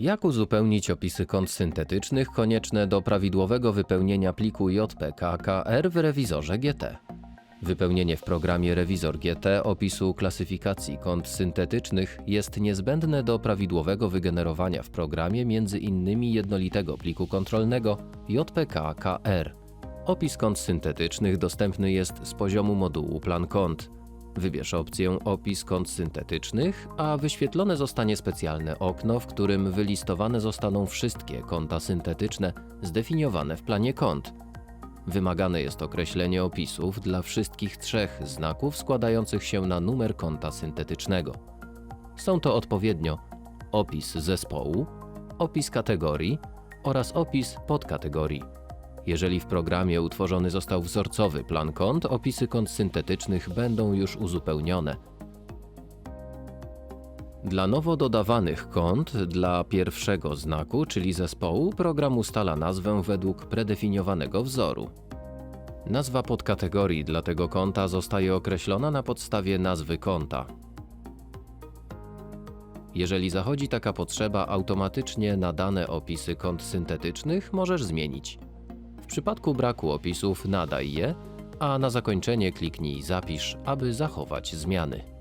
Jak uzupełnić opisy kont syntetycznych konieczne do prawidłowego wypełnienia pliku JPKKR w rewizorze GT? Wypełnienie w programie Rewizor GT opisu klasyfikacji kont syntetycznych jest niezbędne do prawidłowego wygenerowania w programie innymi jednolitego pliku kontrolnego JPKKR. Opis kont syntetycznych dostępny jest z poziomu modułu Plan kont. Wybierz opcję Opis kont syntetycznych, a wyświetlone zostanie specjalne okno, w którym wylistowane zostaną wszystkie konta syntetyczne zdefiniowane w planie kont. Wymagane jest określenie opisów dla wszystkich trzech znaków składających się na numer konta syntetycznego. Są to odpowiednio opis zespołu, opis kategorii oraz opis podkategorii. Jeżeli w programie utworzony został wzorcowy plan kont, opisy kont syntetycznych będą już uzupełnione. Dla nowo dodawanych kont, dla pierwszego znaku, czyli zespołu, program ustala nazwę według predefiniowanego wzoru. Nazwa podkategorii dla tego konta zostaje określona na podstawie nazwy konta. Jeżeli zachodzi taka potrzeba, automatycznie nadane opisy kont syntetycznych możesz zmienić. Przypadku braku opisów nadaj je, a na zakończenie kliknij Zapisz, aby zachować zmiany.